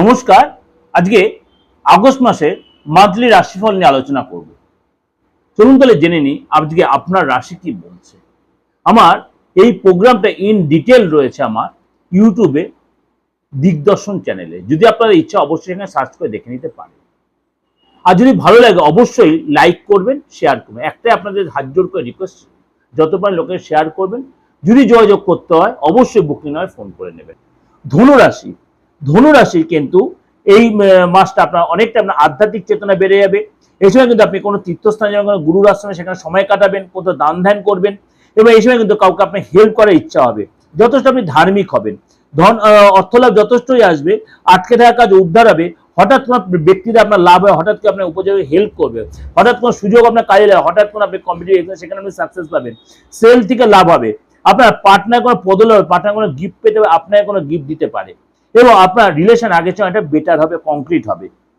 নমস্কার। আজকে আগস্ট মাসের মান্থলি রাশিফল নিয়ে আলোচনা করব। চলুন তাহলে জেনে নিই আজকে আপনার রাশি কি বলছে। আমার এই প্রোগ্রামটা ইন ডিটেল রয়েছে আমার ইউটিউবে দিগদর্শন চ্যানেলে। যদি আপনাদের ইচ্ছা অবশ্যই এখানে সার্চ করে দেখে নিতে পারেন। আর যদি ভালো লাগে অবশ্যই লাইক করবেন, শেয়ার করবেন। একটাই আপনাদের হাত জোর করে রিকোয়েস্ট যত পারেন লোকে শেয়ার করবেন, যদি যোগাযোগ করতে হয়, অবশ্যই বুকিং হয় ফোন করে নেবেন। ধনুরাশি ধনুরাশি কিন্তু এই মাসটা আপনার অনেকটা আপনার আধ্যাত্মিক চেতনা বেড়ে যাবে। এই সময় কিন্তু আপনি কোনো তীর্থস্থানে যেমন কোনো গুরুর আশ্রমে সেখানে সময় কাটাবেন, কোথাও দান ধ্যান করবেন এবং এই সময় কিন্তু কাউকে আপনার হেল্প করার ইচ্ছা হবে। যথেষ্ট আপনি ধার্মিক হবেন। ধন অর্থলাভ যথেষ্টই আসবে, আটকে থাকা কাজ উদ্ধার হবে, হঠাৎ কোনো ব্যক্তিরা আপনার লাভ হয়, হঠাৎ করে আপনার উপযোগে হেল্প করবে, হঠাৎ কোনো সুযোগ আপনার কাজে লাগে, হঠাৎ কোনো আপনি কম্পিটিভ সেখানে আপনি সাকসেস পাবেন। সেল থেকে লাভ হবে। আপনার পার্টনার কোনো বদল হবে পার্টনার কোনো গিফট পেতে হবে, আপনাকে কোনো গিফট দিতে পারে। এবং আপনার রিলেশন আগের চেয়ে অনেকটা বেটার হবে কংক্রিট হবে।